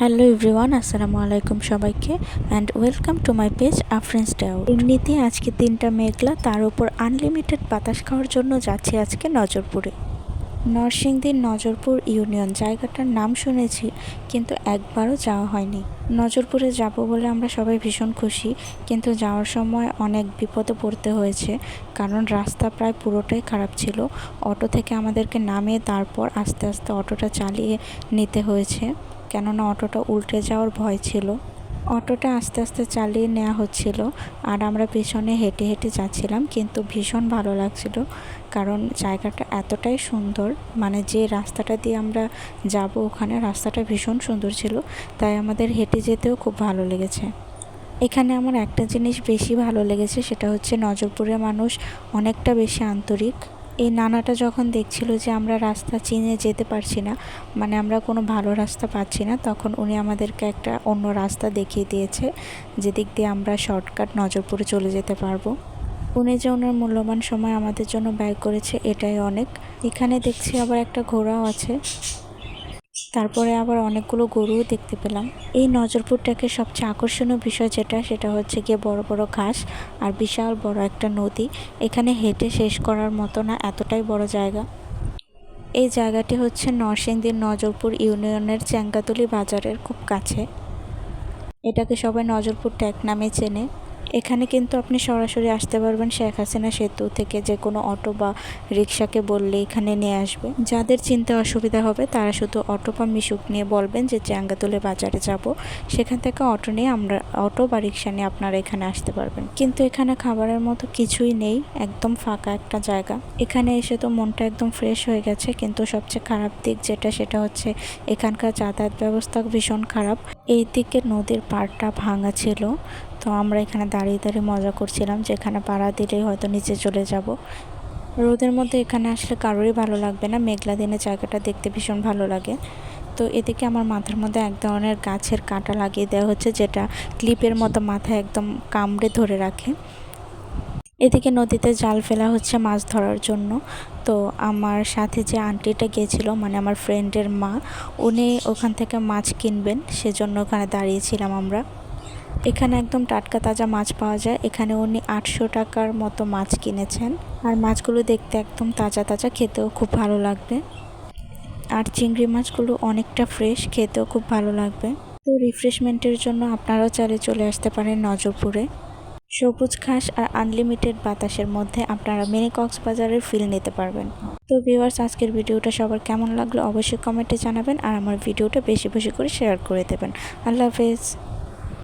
Hello everyone আসসালামু আলাইকুম সবাইকে and welcome to my page আফ্রেন্স doubt এমনিতেই আজকে তিনটা মেঘলা, তার উপর আনলিমিটেড বাতাস খাওয়ার জন্য যাচ্ছি আজকে নজরপুরে। নরসিংদীর নজরপুর ইউনিয়ন, জায়গাটার নাম শুনেছি, কিন্তু একবারও যাওয়া হয়নি। নজরপুরে যাব বলে আমরা সবাই ভীষণ খুশি, কিন্তু যাওয়ার সময় অনেক বিপদে পড়তে হয়েছে, কারণ রাস্তা প্রায় পুরোটাই খারাপ ছিল। অটো থেকে আমাদেরকে নামিয়ে তারপর আস্তে আস্তে অটোটা চালিয়ে নিতে হয়েছে। কেননা অটোটা উল্টে যাওয়ার ভয় ছিল। অটোটা আস্তে আস্তে চালিয়ে নেওয়া হচ্ছিল আর আমরা পেছনে হেঁটে হেঁটে যাচ্ছিলাম কিন্তু ভীষণ ভালো লাগছিল কারণ জায়গাটা এতটাই সুন্দর মানে যে রাস্তাটা দিয়ে আমরা যাব ওখানে রাস্তাটা ভীষণ সুন্দর ছিল, তাই আমাদের হেঁটে যেতেও খুব ভালো লেগেছে। এখানে আমার একটা জিনিস বেশি ভালো লেগেছে সেটা হচ্ছে নজরপুরের মানুষ অনেকটা বেশি আন্তরিক। এই নানাটা যখন দেখছিল যে আমরা রাস্তা চিনে যেতে পারছি না মানে আমরা কোনো ভালো রাস্তা পাচ্ছি না, তখন উনি আমাদেরকে একটা অন্য রাস্তা দেখিয়ে দিয়েছে, যেদিক দিয়ে আমরা শর্টকাট নজর পড়ে চলে যেতে পারব। উনি যে ওনার মূল্যবান সময় আমাদের জন্য ব্যয় করেছে, এটাই অনেক। এখানে দেখছি আবার একটা ঘোড়াও আছে। তারপরে আবার অনেকগুলো গরুও দেখতে পেলাম। এই নজরপুরটাকে সবচেয়ে আকর্ষণীয় বিষয় যেটা, সেটা হচ্ছে গিয়ে বড় বড় ঘাস আর বিশাল বড় একটা নদী। এখানে হেঁটে শেষ করার মতো না, এতটাই বড় জায়গা। এই জায়গাটি হচ্ছে নরসিংদীর নজরপুর ইউনিয়নের চ্যাঙ্গাতলি বাজারের খুব কাছে। এটাকে সবাই নজরপুর ট্যাগ নামে চেনে। এখানে কিন্তু আপনি সরাসরি আসতে পারবেন শেখ হাসিনা সেতু থেকে যে কোনো অটো বা রিক্সাকে বললে এখানে নিয়ে আসবে। যাদের চিনতে অসুবিধা হবে, তারা শুধু অটো বা মিশুক নিয়ে বলবেন যে চ্যাঙ্গাতুলে বাজারে যাব, সেখান থেকে অটো নিয়ে আমরা, অটো বা রিক্সা নিয়ে আপনারা এখানে আসতে পারবেন। কিন্তু এখানে খাবারের মতো কিছুই নেই, একদম ফাঁকা একটা জায়গা। এখানে এসে তো মনটা একদম ফ্রেশ হয়ে গেছে, কিন্তু সবচেয়ে খারাপ দিক যেটা, সেটা হচ্ছে এখানকার যাতায়াত ব্যবস্থা ভীষণ খারাপ। এই দিকে নদীর পাড়টা ভাঙা ছিল। তো আমরা এখানে দাঁড়িয়ে দাঁড়িয়ে মজা করছিলাম যেখানে পাড়া দিলেই হয়তো নিচে চলে যাব। রোদের মধ্যে এখানে আসলে কারোরই ভালো লাগবে না। মেঘলা দিনে জায়গাটা দেখতে ভীষণ ভালো লাগে। তো এদিকে আমার মাথার মধ্যে এক ধরনের গাছের কাঁটা লাগিয়ে দেওয়া হচ্ছে, যেটা ক্লিপের মতো মাথায় একদম কামড়ে ধরে রাখে। এদিকে নদীতে জাল ফেলা হচ্ছে মাছ ধরার জন্য। তো আমার সাথে যে আন্টিটা গিয়েছিল মানে আমার ফ্রেন্ডের মা, উনি ওখান থেকে মাছ কিনবেন, সেজন্য ওখানে দাঁড়িয়েছিলাম আমরা। এখানে একদম টাটকা তাজা মাছ পাওয়া যায়। এখানে উনি আটশো টাকার মতো মাছ কিনেছেন। আর মাছগুলো দেখতে একদম তাজা তাজা, খেতেও খুব ভালো লাগবে। আর চিংড়ি মাছগুলো অনেকটা ফ্রেশ খেতেও খুব ভালো লাগবে। তো রিফ্রেশমেন্টের জন্য আপনারাও চালে চলে আসতে পারেন নজরপুরে। সবুজ ঘাস আর আনলিমিটেড বাতাসের মধ্যে আপনারা মিনি কক্সবাজারের ফিল নিতে পারবেন। তো ভিউয়ার্স আজকের ভিডিওটা সবার কেমন লাগল অবশ্যই কমেন্টে জানাবেন আর আমার ভিডিওটা বেশি বেশি করে শেয়ার করে দেবেন। আল্লাহ হাফেজ।